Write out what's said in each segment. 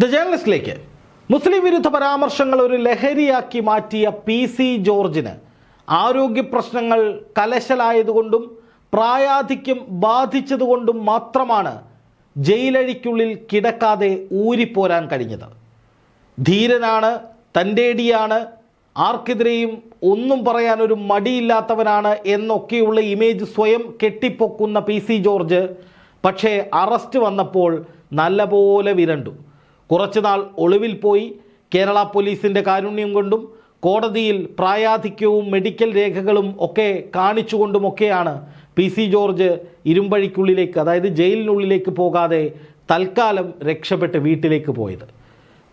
The ജേർണലിസ്റ്റിലേക്ക് മുസ്ലിം വിരുദ്ധ പരാമർശങ്ങൾ ഒരു ലഹരിയാക്കി മാറ്റിയ പി സി ജോർജിന് ആരോഗ്യ പ്രശ്നങ്ങൾ കലശലായതുകൊണ്ടും പ്രായാധിക്യം ബാധിച്ചതുകൊണ്ടും മാത്രമാണ് ജയിലഴിക്കുള്ളിൽ കിടക്കാതെ ഊരിപ്പോരാൻ കഴിഞ്ഞത്. ധീരനാണ് തന്റെടിയാണ് ആർക്കെതിരെയും ഒന്നും പറയാൻ ഒരു മടിയില്ലാത്തവനാണ് എന്നൊക്കെയുള്ള ഇമേജ് സ്വയം കെട്ടിപ്പൊക്കുന്ന പി സി ജോർജ് പക്ഷേ അറസ്റ്റ് വന്നപ്പോൾ നല്ലപോലെ വിരണ്ടു. കുറച്ചുനാൾ ഒളിവിൽ പോയി കേരള പോലീസിന്റെ കാരുണ്യം കൊണ്ടും കോടതിയിൽ പ്രായാധിക്യവും മെഡിക്കൽ രേഖകളും ഒക്കെ കാണിച്ചുകൊണ്ടുമൊക്കെയാണ് പി സി ജോർജ് ഇരുമ്പഴിക്കുള്ളിലേക്ക് അതായത് ജയിലിനുള്ളിലേക്ക് പോകാതെ തൽക്കാലം രക്ഷപ്പെട്ട് വീട്ടിലേക്ക് പോയത്.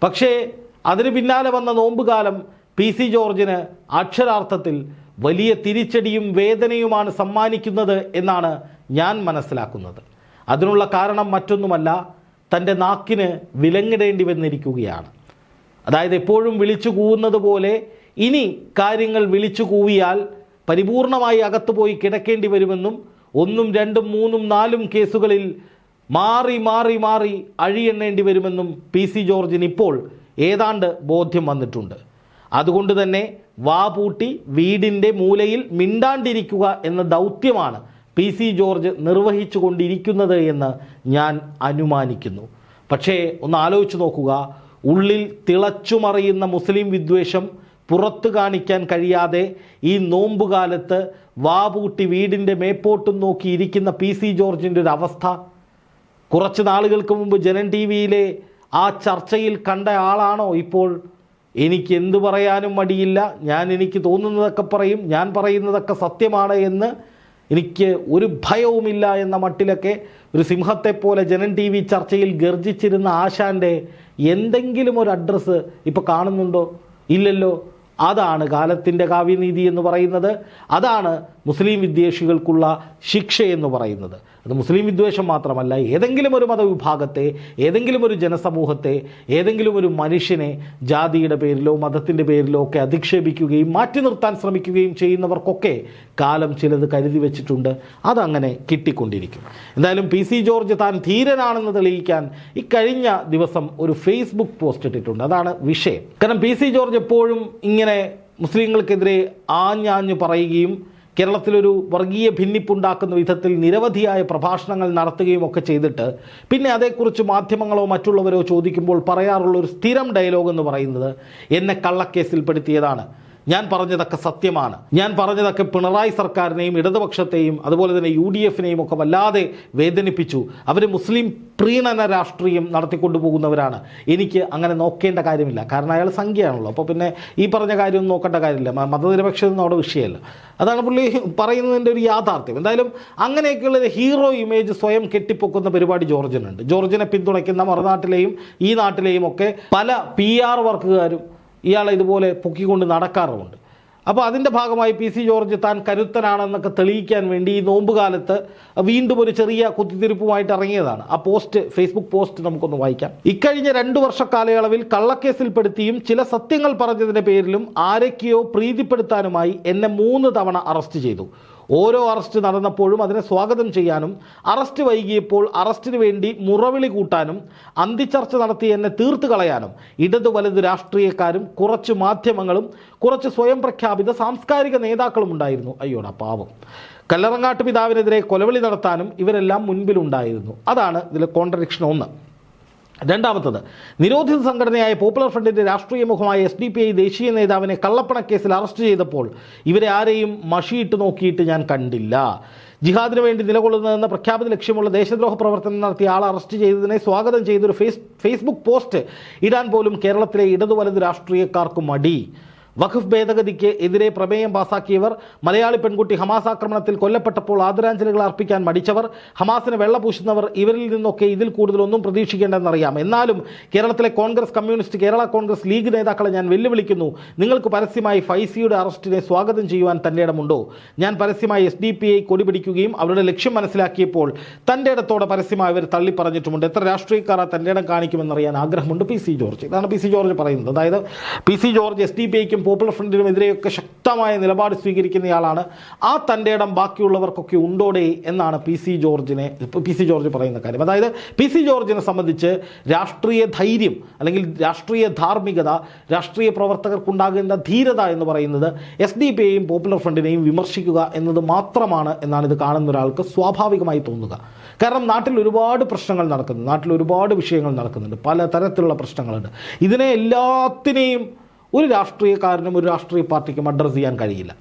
പക്ഷേ അതിന് പിന്നാലെ വന്ന നോമ്പുകാലം പി സി ജോർജിന് അക്ഷരാർത്ഥത്തിൽ വലിയ തിരിച്ചടിയും വേദനയുമാണ് സമ്മാനിക്കുന്നത് എന്നാണ് ഞാൻ മനസ്സിലാക്കുന്നത്. അതിനുള്ള കാരണം മറ്റൊന്നുമല്ല തന്റെ നാക്കിന് വിലങ്ങിടേണ്ടി വന്നിരിക്കുകയാണ്. അതായത് എപ്പോഴും വിളിച്ചു കൂവുന്നത് പോലെ ഇനി കാര്യങ്ങൾ വിളിച്ചു കൂവിയാൽ പരിപൂർണമായി അകത്തു പോയി കിടക്കേണ്ടി വരുമെന്നും ഒന്നും രണ്ടും മൂന്നും നാലും കേസുകളിൽ മാറി മാറി മാറി അഴിയെണ്ണേണ്ടി വരുമെന്നും പി സി ജോർജിന് ഇപ്പോൾ ഏതാണ്ട് ബോധ്യം വന്നിട്ടുണ്ട്. അതുകൊണ്ട് തന്നെ വാ പൂട്ടി വീടിന്റെ മൂലയിൽ മിണ്ടാണ്ടിരിക്കുക എന്ന ദൗത്യമാണ് പി സി ജോർജ് നിർവഹിച്ചു കൊണ്ടിരിക്കുന്നത് എന്ന് ഞാൻ അനുമാനിക്കുന്നു. പക്ഷേ ഒന്ന് ആലോചിച്ച് നോക്കുക. ഉള്ളിൽ തിളച്ചുമറിയുന്ന മുസ്ലിം വിദ്വേഷം പുറത്തു കാണിക്കാൻ കഴിയാതെ ഈ നോമ്പുകാലത്ത് വാപൂട്ടി വീടിന്റെ മേപ്പോട്ടും നോക്കി ഇരിക്കുന്ന പി സി ജോർജിന്റെ ഒരു അവസ്ഥ. കുറച്ച് നാളുകൾക്ക് മുമ്പ് ജനൻ ടി വിയിലെ ആ ചർച്ചയിൽ കണ്ട ആളാണോ ഇപ്പോൾ? എനിക്ക് എന്തു പറയാനും മടിയില്ല. ഞാൻ എനിക്ക് തോന്നുന്നതൊക്കെ പറയും. ഞാൻ പറയുന്നതൊക്കെ സത്യമാണ് എന്ന് എനിക്ക് ഒരു ഭയവുമില്ല എന്ന മട്ടിലൊക്കെ ഒരു സിംഹത്തെപ്പോലെ ജനൻ ടി വി ചർച്ചയിൽ ഗർജിച്ചിരുന്ന ആശാന്റെ എന്തെങ്കിലും ഒരു അഡ്രസ്സ് ഇപ്പോൾ കാണുന്നുണ്ടോ? ഇല്ലല്ലോ. അതാണ് കാലത്തിന്റെ കാവ്യനീതി എന്ന് പറയുന്നത്. അതാണ് മുസ്ലിം വിദ്വേഷികൾക്കുള്ള ശിക്ഷയെന്ന് പറയുന്നത്. അത് മുസ്ലിം വിദ്വേഷം മാത്രമല്ല ഏതെങ്കിലും ഒരു മതവിഭാഗത്തെ ഏതെങ്കിലും ഒരു ജനസമൂഹത്തെ ഏതെങ്കിലും ഒരു മനുഷ്യനെ ജാതിയുടെ പേരിലോ മതത്തിന്റെ പേരിലോ ഒക്കെ അധിക്ഷേപിക്കുകയും മാറ്റി നിർത്താൻ ശ്രമിക്കുകയും ചെയ്യുന്നവർക്കൊക്കെ കാലം ചിലത് കരുതി വെച്ചിട്ടുണ്ട്. അതങ്ങനെ കിട്ടിക്കൊണ്ടിരിക്കും. എന്തായാലും പി സി ജോർജ് താൻ ധീരനാണെന്ന് തെളിയിക്കാൻ ഇക്കഴിഞ്ഞ ദിവസം ഒരു ഫേസ്ബുക്ക് പോസ്റ്റ് ഇട്ടിട്ടുണ്ട്. അതാണ് വിഷയം. കാരണം പി സി ജോർജ് എപ്പോഴും ഇങ്ങനെ മുസ്ലിങ്ങൾക്കെതിരെ ആഞ്ഞാഞ്ഞു പറയുകയും കേരളത്തിലൊരു വർഗീയ ഭിന്നിപ്പുണ്ടാക്കുന്ന വിധത്തിൽ നിരവധിയായ പ്രഭാഷണങ്ങൾ നടത്തുകയും ഒക്കെ ചെയ്തിട്ട് പിന്നെ അതേക്കുറിച്ച് മാധ്യമങ്ങളോ മറ്റുള്ളവരോ ചോദിക്കുമ്പോൾ പറയാറുള്ള ഒരു സ്ഥിരം ഡയലോഗ് എന്ന് പറയുന്നത് എന്നെ കള്ളക്കേസിൽപ്പെടുത്തിയതാണ്. ഞാൻ പറഞ്ഞതൊക്കെ സത്യമാണ്. ഞാൻ പറഞ്ഞതൊക്കെ പിണറായി സർക്കാരിനെയും ഇടതുപക്ഷത്തെയും അതുപോലെ തന്നെ യു ഡി എഫിനെയും ഒക്കെ വല്ലാതെ വേദനിപ്പിച്ചു. അവർ മുസ്ലിം പ്രീണന രാഷ്ട്രീയം നടത്തിക്കൊണ്ടു പോകുന്നവരാണ് എനിക്ക് അങ്ങനെ നോക്കേണ്ട കാര്യമില്ല. കാരണം അയാൾ സംഖ്യയാണല്ലോ. അപ്പോൾ പിന്നെ ഈ പറഞ്ഞ കാര്യമൊന്നും നോക്കേണ്ട കാര്യമില്ല. മതനിരപേക്ഷത അവിടെ വിഷയമല്ല. അതാണ് പുള്ളി പറയുന്നതിന്റെ ഒരു യാഥാർത്ഥ്യം. എന്തായാലും അങ്ങനെയൊക്കെയുള്ള ഹീറോ ഇമേജ് സ്വയം കെട്ടിപ്പൊക്കുന്ന പരിപാടി ജോർജിനുണ്ട്. ജോർജിനെ പിന്തുണയ്ക്കുന്ന മറുനാട്ടിലെയും ഈ നാട്ടിലെയും ഒക്കെ പല പി ആർ വർക്കുകാരും ഇയാളെ ഇതുപോലെ പൊക്കിക്കൊണ്ട് നടക്കാറുമുണ്ട്. അപ്പോൾ അതിന്റെ ഭാഗമായി പി സി ജോർജ് താൻ കരുത്തനാണെന്നൊക്കെ തെളിയിക്കാൻ വേണ്ടി ഈ നോമ്പ് നോമ്പുകാലത്ത് വീണ്ടും ഒരു ചെറിയ കുത്തിത്തിരിപ്പുമായിട്ട് ഇറങ്ങിയതാണ്. ആ പോസ്റ്റ് ഫേസ്ബുക്ക് പോസ്റ്റ് നമുക്കൊന്ന് വായിക്കാം. ഇക്കഴിഞ്ഞ രണ്ടു വർഷ കാലയളവിൽ കള്ളക്കേസിൽപ്പെടുത്തിയും ചില സത്യങ്ങൾ പറഞ്ഞതിന്റെ പേരിലും ആരൊക്കെയോ പ്രീതിപ്പെടുത്താനുമായി എന്നെ മൂന്ന് തവണ അറസ്റ്റ് ചെയ്തു. ഓരോ അറസ്റ്റ് നടന്നപ്പോഴും അതിനെ സ്വാഗതം ചെയ്യാനും അറസ്റ്റ് വൈകിയപ്പോൾ അറസ്റ്റിന് വേണ്ടി മുറവിളി കൂട്ടാനും അന്തിച്ചർച്ച നടത്തി എന്നെ തീർത്തു കളയാനും ഇടതു വലത് രാഷ്ട്രീയക്കാരും കുറച്ച് മാധ്യമങ്ങളും കുറച്ച് സ്വയം പ്രഖ്യാപിത സാംസ്കാരിക നേതാക്കളും ഉണ്ടായിരുന്നു. അയ്യോടാ പാവം. കല്ലറങ്ങാട്ട് പിതാവിനെതിരെ കൊലവിളി നടത്താനും ഇവരെല്ലാം മുൻപിലുണ്ടായിരുന്നു. അതാണ് ഇതിൽ കോൺട്രഡിക്ഷൻ ഒന്ന്. രണ്ടാമത്തത് നിരോധിത സംഘടനയായ പോപ്പുലർ ഫ്രണ്ടിന്റെ രാഷ്ട്രീയ മുഖമായ എസ് ഡി പി ഐ ദേശീയ നേതാവിനെ കള്ളപ്പണക്കേസിൽ അറസ്റ്റ് ചെയ്തപ്പോൾ ഇവരെ ആരെയും മഷിയിട്ട് നോക്കിയിട്ട് ഞാൻ കണ്ടില്ല. ജിഹാദിന് വേണ്ടി നിലകൊള്ളുന്നതെന്ന പ്രഖ്യാപിത ലക്ഷ്യമുള്ള ദേശദ്രോഹ പ്രവർത്തനം നടത്തിയ ആളെ അറസ്റ്റ് ചെയ്തതിനെ സ്വാഗതം ചെയ്തൊരു ഫേസ് ഫേസ്ബുക്ക് പോസ്റ്റ് ഇടാൻ പോലും കേരളത്തിലെ ഇടതു വലത് രാഷ്ട്രീയക്കാർക്ക് മടി. വഖഫ് ഭേദഗതിക്ക് എതിരെ പ്രമേയം പാസാക്കിയവർ മലയാളി പെൺകുട്ടി ഹമാസ് ആക്രമണത്തിൽ കൊല്ലപ്പെട്ടപ്പോൾ ആദരാഞ്ജലികൾ അർപ്പിക്കാൻ മടിച്ചവർ ഹമാസിന് വെള്ളപൂശുന്നവർ ഇവരിൽ നിന്നൊക്കെ ഇതിൽ കൂടുതലൊന്നും പ്രതീക്ഷിക്കേണ്ടെന്നറിയാം. എന്നാലും കേരളത്തിലെ കോൺഗ്രസ് കമ്മ്യൂണിസ്റ്റ് കേരള കോൺഗ്രസ് ലീഗ് നേതാക്കളെ ഞാൻ വെല്ലുവിളിക്കുന്നു. നിങ്ങൾക്ക് പരസ്യമായി ഫൈസിയുടെ അറസ്റ്റിനെ സ്വാഗതം ചെയ്യുവാൻ തന്റെ ഇടമുണ്ടോ? ഞാൻ പരസ്യമായി എസ് ഡി പി ഐ കൊടി പിടിക്കുകയും അവരുടെ ലക്ഷ്യം മനസ്സിലാക്കിയപ്പോൾ തന്റെ ഇടത്തോടെ പരസ്യമായി അവർ തള്ളി പറഞ്ഞിട്ടുമുണ്ട് എത്ര രാഷ്ട്രീയക്കാർ തന്റെ ഇടം കാണിക്കുമെന്നറിയാൻ ആഗ്രഹമുണ്ട് പി സി ജോർജ്. ഇതാണ് പി സി ജോർജ് പറയുന്നത്. അതായത് P C George S D P ഐക്കും popular ഫ്രണ്ടിനുമെതിരെയൊക്കെ ശക്തമായ നിലപാട് സ്വീകരിക്കുന്നയാളാണ്. ആ തന്റെ ഇടം ബാക്കിയുള്ളവർക്കൊക്കെ ഉണ്ടോടെ എന്നാണ് പി സി ജോർജിനെ പി സി ജോർജ് പറയുന്ന കാര്യം. അതായത് പി സി ജോർജിനെ സംബന്ധിച്ച് രാഷ്ട്രീയ ധൈര്യം അല്ലെങ്കിൽ രാഷ്ട്രീയ ധാർമ്മികത രാഷ്ട്രീയ പ്രവർത്തകർക്കുണ്ടാകുന്ന ധീരത എന്ന് പറയുന്നത് എസ് ഡി പി യെയും പോപ്പുലർ ഫ്രണ്ടിനെയും വിമർശിക്കുക എന്നത് മാത്രമാണ് എന്നാണ് ഇത് കാണുന്ന ഒരാൾക്ക് സ്വാഭാവികമായി തോന്നുക. കാരണം നാട്ടിൽ ഒരുപാട് പ്രശ്നങ്ങൾ നടക്കുന്നു നാട്ടിൽ ഒരുപാട് വിഷയങ്ങൾ നടക്കുന്നുണ്ട് പല തരത്തിലുള്ള പ്രശ്നങ്ങളുണ്ട്. ഇതിനെ എല്ലാത്തിനെയും ഒരു രാഷ്ട്രീയക്കാരനും ഒരു രാഷ്ട്രീയ പാർട്ടിക്കും അഡ്രസ്സ് ചെയ്യാൻ കഴിയില്ല.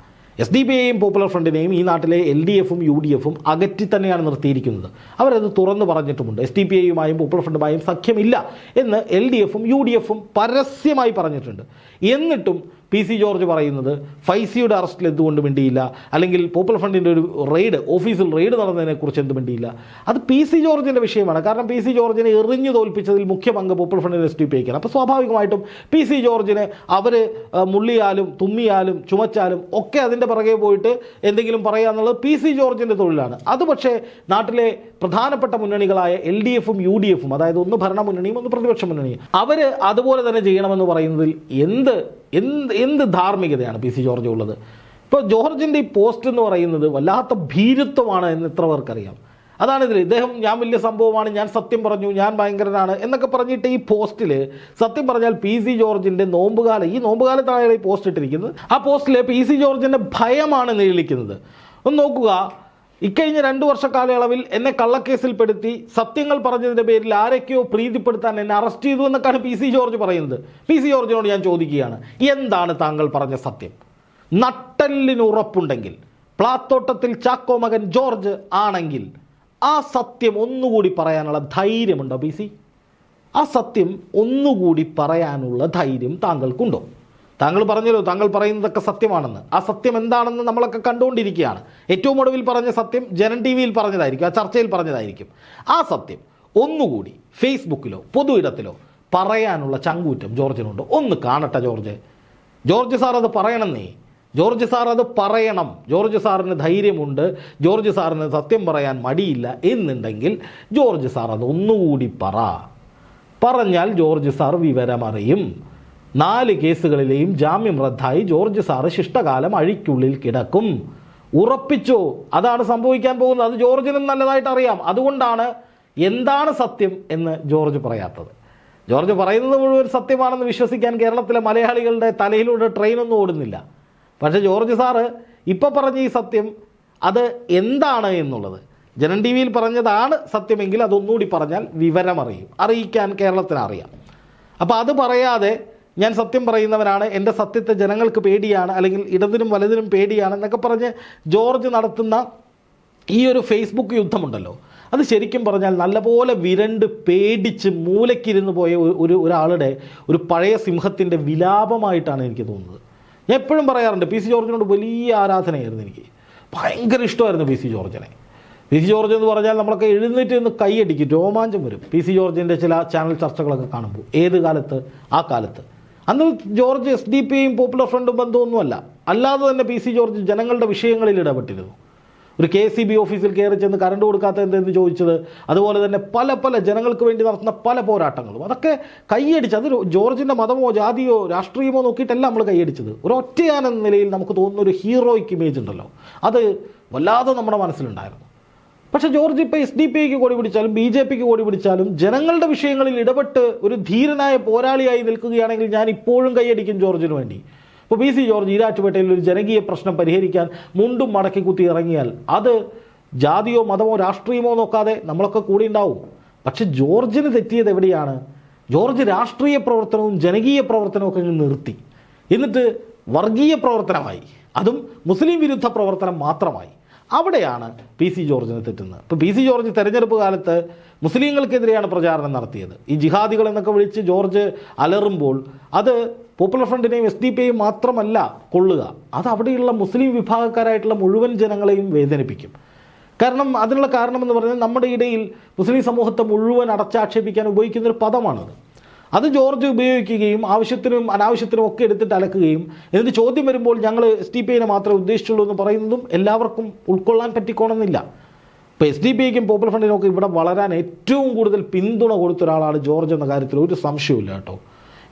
എസ് ഡി പി ഐയും പോപ്പുലർ ഫ്രണ്ടിനെയും ഈ നാട്ടിലെ എൽ ഡി എഫും യു ഡി എഫും അകറ്റി തന്നെയാണ് നിർത്തിയിരിക്കുന്നത്. അവരത് തുറന്നു പറഞ്ഞിട്ടുമുണ്ട്. എസ് ഡി പി ഐയുമായും പോപ്പുലർ ഫ്രണ്ടുമായും സഖ്യമില്ല എന്ന് എൽ ഡി എഫും യു ഡി എഫും പരസ്യമായി പറഞ്ഞിട്ടുണ്ട്. എന്നിട്ടും പി സി ജോർജ് പറയുന്നത് ഫൈസിയുടെ അറസ്റ്റിൽ എന്തുകൊണ്ട് മിണ്ടിയില്ല. അല്ലെങ്കിൽ പോപ്പുലർ ഫ്രണ്ടിന്റെ ഒരു റെയ്ഡ് ഓഫീസിൽ റെയ്ഡ് നടന്നതിനെക്കുറിച്ച് എന്ത് മിണ്ടിയില്ല. അത് പി സി ജോർജിന്റെ വിഷയമാണ്. കാരണം പി സി ജോർജിനെ എറിഞ്ഞു തോൽപ്പിച്ചതിൽ മുഖ്യ പങ്ക് പോപ്പുലർ ഫ്രണ്ടിന്റെ എസ് ടി പി ഐക്കാണ് അപ്പോൾ സ്വാഭാവികമായിട്ടും പി സി ജോർജിനെ അവർ മുള്ളിയാലും തുമ്മിയാലും ചുമച്ചാലും ഒക്കെ അതിന്റെ പുറകെ പോയിട്ട് എന്തെങ്കിലും പറയുക എന്നുള്ളത് പി സി ജോർജിന്റെ തൊഴിലാണ്. അത് പക്ഷേ നാട്ടിലെ പ്രധാനപ്പെട്ട മുന്നണികളായ എൽ ഡി എഫും യു ഡി എഫും അതായത് ഒന്ന് ഭരണ മുന്നണിയും ഒന്ന് പ്രതിപക്ഷ മുന്നണിയും അവർ അതുപോലെ തന്നെ ചെയ്യണമെന്ന് പറയുന്നതിൽ എന്ത് എന്ത് എന്ത് ധാർമ്മികതയാണ് പി സി ജോർജ് ഉള്ളത്? ഇപ്പോൾ ജോർജിന്റെ ഈ പോസ്റ്റ് എന്ന് പറയുന്നത് വല്ലാത്ത ഭീരുത്വമാണ് എന്ന് എത്ര പേർക്കറിയാം അതാണ് ഇതിൽ ഇദ്ദേഹം ഞാൻ വലിയ സംഭവമാണ് ഞാൻ സത്യം പറഞ്ഞു ഞാൻ ഭയങ്കരനാണ് എന്നൊക്കെ പറഞ്ഞിട്ട് ഈ പോസ്റ്റിൽ സത്യം പറഞ്ഞാൽ പി സി ജോർജിന്റെ നോമ്പുകാലം ഈ നോമ്പുകാലത്താണ് ഈ പോസ്റ്റ് ഇട്ടിരിക്കുന്നത്. ആ പോസ്റ്റിൽ പി സി ജോർജിന്റെ ഭയമാണ് നീളിക്കുന്നത്. ഒന്ന് നോക്കുക ഇക്കഴിഞ്ഞ രണ്ടു വർഷ കാലയളവിൽ എന്നെ കള്ളക്കേസിൽപ്പെടുത്തി സത്യങ്ങൾ പറഞ്ഞതിന്റെ പേരിൽ ആരൊക്കെയോ പ്രീതിപ്പെടുത്താൻ എന്നെ അറസ്റ്റ് ചെയ്തു എന്നൊക്കെയാണ് പി സി ജോർജ് പറയുന്നത്. പി സി ജോർജിനോട് ഞാൻ ചോദിക്കുകയാണ് എന്താണ് താങ്കൾ പറഞ്ഞ സത്യം? നട്ടലിന് ഉറപ്പുണ്ടെങ്കിൽ പ്ലാത്തോട്ടത്തിൽ ചാക്കോ മകൻ ജോർജ് ആണെങ്കിൽ ആ സത്യം ഒന്നുകൂടി പറയാനുള്ള ധൈര്യമുണ്ടോ പി സി ആ സത്യം ഒന്നുകൂടി പറയാനുള്ള ധൈര്യം താങ്കൾക്കുണ്ടോ? താങ്കൾ പറഞ്ഞല്ലോ താങ്കൾ പറയുന്നതൊക്കെ സത്യമാണെന്ന്. ആ സത്യം എന്താണെന്ന് നമ്മളൊക്കെ കണ്ടുകൊണ്ടിരിക്കുകയാണ്. ഏറ്റവും ഒടുവിൽ പറഞ്ഞ സത്യം ജനൻ ടി വിയിൽ പറഞ്ഞതായിരിക്കും ആ ചർച്ചയിൽ പറഞ്ഞതായിരിക്കും. ആ സത്യം ഒന്നുകൂടി ഫേസ്ബുക്കിലോ പൊതു ഇടത്തിലോ പറയാനുള്ള ചങ്കൂറ്റം ജോർജിനുണ്ട്. ഒന്ന് കാണട്ടെ ജോർജ്. ജോർജ് സാർ അത് പറയണമെന്നേ. ജോർജ് സാർ അത് പറയണം. ജോർജ് സാറിന് ധൈര്യമുണ്ട്. ജോർജ് സാറിന് സത്യം പറയാൻ മടിയില്ല എന്നുണ്ടെങ്കിൽ ജോർജ് സാർ അത് ഒന്നുകൂടി പറ. പറഞ്ഞാൽ ജോർജ് സാർ വിവരമറിയും. നാല് കേസുകളിലെയും ജാമ്യം റദ്ദായി ജോർജ് സാറ് ശിഷ്ടകാലം അഴിക്കുള്ളിൽ കിടക്കും. ഉറപ്പിച്ചു. അതാണ് സംഭവിക്കാൻ പോകുന്നത്. അത് ജോർജിനും നല്ലതായിട്ട് അറിയാം. അതുകൊണ്ടാണ് എന്താണ് സത്യം എന്ന് ജോർജ് പറയാത്തത്. ജോർജ് പറയുന്നത് മുഴുവൻ സത്യമാണെന്ന് വിശ്വസിക്കാൻ കേരളത്തിലെ മലയാളികളുടെ തലയിലൂടെ ട്രെയിനൊന്നും ഓടുന്നില്ല. പക്ഷേ ജോർജ് സാറ് ഇപ്പോൾ പറഞ്ഞ ഈ സത്യം അത് എന്താണ് എന്നുള്ളത്. ജനൻ ടി വിയിൽ പറഞ്ഞതാണ് സത്യമെങ്കിൽ അതൊന്നുകൂടി പറഞ്ഞാൽ വിവരമറിയും. അറിയിക്കാൻ കേരളത്തിന് അറിയാം. അപ്പോൾ അത് പറയാതെ ഞാൻ സത്യം പറയുന്നവനാണ്. എന്റെ സത്യത്തെ ജനങ്ങൾക്ക് പേടിയാണ്. അല്ലെങ്കിൽ ഇടതിനും വലതിനും പേടിയാണ് എന്നൊക്കെ പറഞ്ഞ് ജോർജ് നടത്തുന്ന ഈ ഒരു ഫേസ്ബുക്ക് യുദ്ധമുണ്ടല്ലോ. അത് ശരിക്കും പറഞ്ഞാൽ നല്ലപോലെ വിരണ്ട് പേടിച്ച് മൂലക്കിരുന്ന് പോയ ഒരു- ഒരു ഒരാളുടെ ഒരു പഴയ സിംഹത്തിന്റെ വിലാപമായിട്ടാണ് എനിക്ക് തോന്നുന്നത്. ഞാൻ എപ്പോഴും പറയാറുണ്ട് പി സി ജോർജിനോട് വലിയ ആരാധനയായിരുന്നു എനിക്ക്. ഭയങ്കര ഇഷ്ടമായിരുന്നു പി സി ജോർജിനെ. പി സി ജോർജ് എന്ന് പറഞ്ഞാൽ നമ്മളൊക്കെ എഴുന്നേറ്റ് നിന്ന് കൈയടിക്കും രോമാഞ്ചം വരും. പി സി ജോർജിന്റെ ചില ചാനൽ ചർച്ചകളൊക്കെ കാണുമ്പോൾ. ഏത് കാലത്ത്? ആ കാലത്ത്. അന്ന് ജോർജ് എസ് ഡി പിയും പോപ്പുലർ ഫ്രണ്ടും ബന്ധമൊന്നുമല്ല. അല്ലാതെ തന്നെ പി സി ജോർജ് ജനങ്ങളുടെ വിഷയങ്ങളിൽ ഇടപെട്ടിരുന്നു. ഒരു കെ സി ബി ഓഫീസിൽ കയറി ചെന്ന് കറണ്ട് കൊടുക്കാത്ത എന്തെന്ന് ചോദിച്ചത്? അതുപോലെ തന്നെ പല പല ജനങ്ങൾക്ക് വേണ്ടി നടത്തുന്ന പല പോരാട്ടങ്ങളും. അതൊക്കെ കൈയടിച്ച് അത് ജോർജിന്റെ മതമോ ജാതിയോ രാഷ്ട്രീയമോ നോക്കിയിട്ടല്ല നമ്മൾ കൈയടിച്ചത്. ഒരു ഒറ്റയാനെന്ന നിലയിൽ നമുക്ക് തോന്നുന്ന ഒരു ഹീറോയ്ക്ക് ഇമേജ് ഉണ്ടല്ലോ. അത് വല്ലാതെ നമ്മുടെ മനസ്സിലുണ്ടായിരുന്നു. പക്ഷേ ജോർജ് ഇപ്പോൾ എസ് ഡി പി ഐക്ക് കൊടി പിടിച്ചാലും ബി ജെ പിക്ക് കൊടി പിടിച്ചാലും ജനങ്ങളുടെ വിഷയങ്ങളിൽ ഇടപെട്ട് ഒരു ധീരനായ പോരാളിയായി നിൽക്കുകയാണെങ്കിൽ ഞാൻ ഇപ്പോഴും കൈയടിക്കും ജോർജിന് വേണ്ടി. ഇപ്പോൾ പി സി ജോർജ് ഈരാറ്റുപേട്ടയിൽ ഒരു ജനകീയ പ്രശ്നം പരിഹരിക്കാൻ മുണ്ടും മടക്കി കുത്തി ഇറങ്ങിയാൽ അത് ജാതിയോ മതമോ രാഷ്ട്രീയമോ നോക്കാതെ നമ്മളൊക്കെ കൂടി ഉണ്ടാവും. പക്ഷെ ജോർജിന് തെറ്റിയത് എവിടെയാണ്? ജോർജ് രാഷ്ട്രീയ പ്രവർത്തനവും ജനകീയ പ്രവർത്തനവും ഒക്കെ നിർത്തി. എന്നിട്ട് വർഗീയ പ്രവർത്തനമായി. അതും മുസ്ലിം വിരുദ്ധ പ്രവർത്തനം മാത്രമായി. അവിടെയാണ് പി സി ജോർജിന് തെറ്റുന്നത്. ഇപ്പോൾ പി സി ജോർജ് തെരഞ്ഞെടുപ്പ് കാലത്ത് മുസ്ലിങ്ങൾക്കെതിരെയാണ് പ്രചാരണം നടത്തിയത്. ഈ ജിഹാദികൾ എന്നൊക്കെ വിളിച്ച് ജോർജ് അലറുമ്പോൾ അത് പോപ്പുലർ ഫ്രണ്ടിനെയും എസ് ഡി പിയെയും മാത്രമല്ല കൊള്ളുക. അത് അവിടെയുള്ള മുസ്ലിം വിഭാഗക്കാരായിട്ടുള്ള മുഴുവൻ ജനങ്ങളെയും വേദനിപ്പിക്കും. കാരണം അതിനുള്ള കാരണമെന്ന് പറഞ്ഞാൽ നമ്മുടെ ഇടയിൽ മുസ്ലിം സമൂഹത്തെ മുഴുവൻ അടച്ചാക്ഷേപിക്കാൻ ഉപയോഗിക്കുന്നൊരു പദമാണത്. അത് ജോർജ് ഉപയോഗിക്കുകയും ആവശ്യത്തിനും അനാവശ്യത്തിനും ഒക്കെ എടുത്തിട്ട് അലക്കുകയും എന്നിട്ട് ചോദ്യം വരുമ്പോൾ ഞങ്ങൾ എസ് മാത്രമേ ഉദ്ദേശിച്ചുള്ളൂ എന്ന് പറയുന്നതും എല്ലാവർക്കും ഉൾക്കൊള്ളാൻ പറ്റിക്കോണമെന്നില്ല. ഇപ്പോൾ എസ് ഡി പി ഐക്കും പോപ്പുലർ ഫ്രണ്ടിനും ഒക്കെ ഇവിടെ വളരാൻ ഏറ്റവും കൂടുതൽ പിന്തുണ കൊടുത്ത ഒരാളാണ് ജോർജ് എന്ന കാര്യത്തിൽ ഒരു സംശയവുമില്ല കേട്ടോ.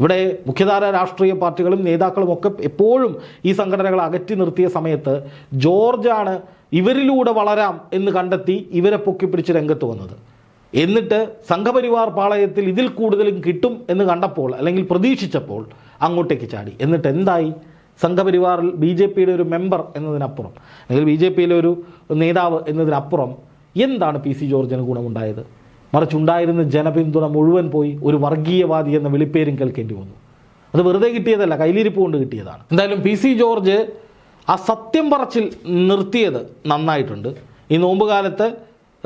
ഇവിടെ മുഖ്യധാര രാഷ്ട്രീയ പാർട്ടികളും നേതാക്കളും ഒക്കെ എപ്പോഴും ഈ സംഘടനകളെ അകറ്റി നിർത്തിയ സമയത്ത് ജോർജാണ് ഇവരിലൂടെ വളരാം എന്ന് കണ്ടെത്തി ഇവരെ പൊക്കിപ്പിടിച്ച് രംഗത്ത് വന്നത്. എന്നിട്ട് സംഘപരിവാർ പാളയത്തിൽ ഇതിൽ കൂടുതലും കിട്ടും എന്ന് കണ്ടപ്പോൾ അല്ലെങ്കിൽ പ്രതീക്ഷിച്ചപ്പോൾ അങ്ങോട്ടേക്ക് ചാടി. എന്നിട്ട് എന്തായി? സംഘപരിവാറിൽ ബി ജെ പിയുടെ ഒരു മെമ്പർ എന്നതിനപ്പുറം അല്ലെങ്കിൽ ബി ജെ പിയിലെ ഒരു നേതാവ് എന്നതിനപ്പുറം എന്താണ് പി സി ജോർജിന് ഗുണമുണ്ടായത്? മറിച്ചുണ്ടായിരുന്ന ജനപിന്തുണ മുഴുവൻ പോയി ഒരു വർഗീയവാദി എന്ന വിളിപ്പേരും കേൾക്കേണ്ടി വന്നു. അത് വെറുതെ കിട്ടിയതല്ല കയ്യിലിരിപ്പ് കൊണ്ട് കിട്ടിയതാണ്. എന്തായാലും പി സി ജോർജ് ആ സത്യം പറച്ചിൽ നിർത്തിയത് നന്നായിട്ടുണ്ട്. ഈ നോമ്പ് കാലത്ത്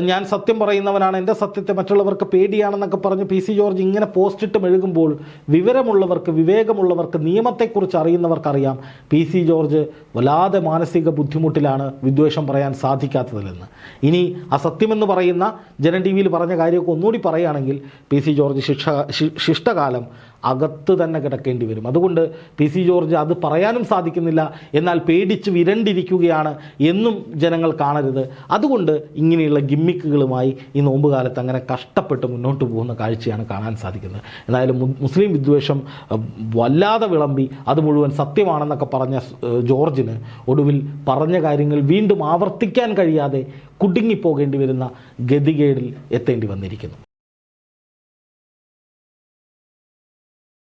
ഞാൻ സത്യം പറയുന്നവനാണ്. എന്റെ സത്യത്തെ മറ്റുള്ളവർക്ക് പേടിയാണെന്നൊക്കെ പറഞ്ഞ് പി സി ജോർജ് ഇങ്ങനെ പോസ്റ്റിട്ട് മെഴുകുമ്പോൾ വിവരമുള്ളവർക്ക് വിവേകമുള്ളവർക്ക് നിയമത്തെക്കുറിച്ച് അറിയുന്നവർക്കറിയാം പി സി ജോർജ് വല്ലാതെ മാനസിക ബുദ്ധിമുട്ടിലാണ് വിദ്വേഷം പറയാൻ സാധിക്കാത്തതിലെന്ന്. ഇനി ആ സത്യമെന്ന് പറയുന്ന ജനൻ ടി വിയിൽ പറഞ്ഞ കാര്യമൊക്കെ ഒന്നുകൂടി പറയുകയാണെങ്കിൽ പി സി ജോർജ് ശിക്ഷ ശിഷ്ടകാലം അകത്ത് തന്നെ കിടക്കേണ്ടി വരും. അതുകൊണ്ട് പി സി ജോർജ് അത് പറയാനും സാധിക്കുന്നില്ല. എന്നാൽ പേടിച്ച് വിരണ്ടിരിക്കുകയാണ് എന്നും ജനങ്ങൾ കാണരുത്. അതുകൊണ്ട് ഇങ്ങനെയുള്ള ഗിമ്മിക്കുകളുമായി ഈ നോമ്പ് കാലത്ത് അങ്ങനെ കഷ്ടപ്പെട്ട് മുന്നോട്ട് പോകുന്ന കാഴ്ചയാണ് കാണാൻ സാധിക്കുന്നത്. എന്തായാലും മുസ്ലിം വിദ്വേഷം വല്ലാതെ വിളമ്പി അത് മുഴുവൻ സത്യമാണെന്നൊക്കെ പറഞ്ഞ ജോർജിന് ഒടുവിൽ പറഞ്ഞ കാര്യങ്ങൾ വീണ്ടും ആവർത്തിക്കാൻ കഴിയാതെ കുടുങ്ങിപ്പോകേണ്ടി വരുന്ന ഗതികേടിൽ എത്തേണ്ടി വന്നിരിക്കുന്നു.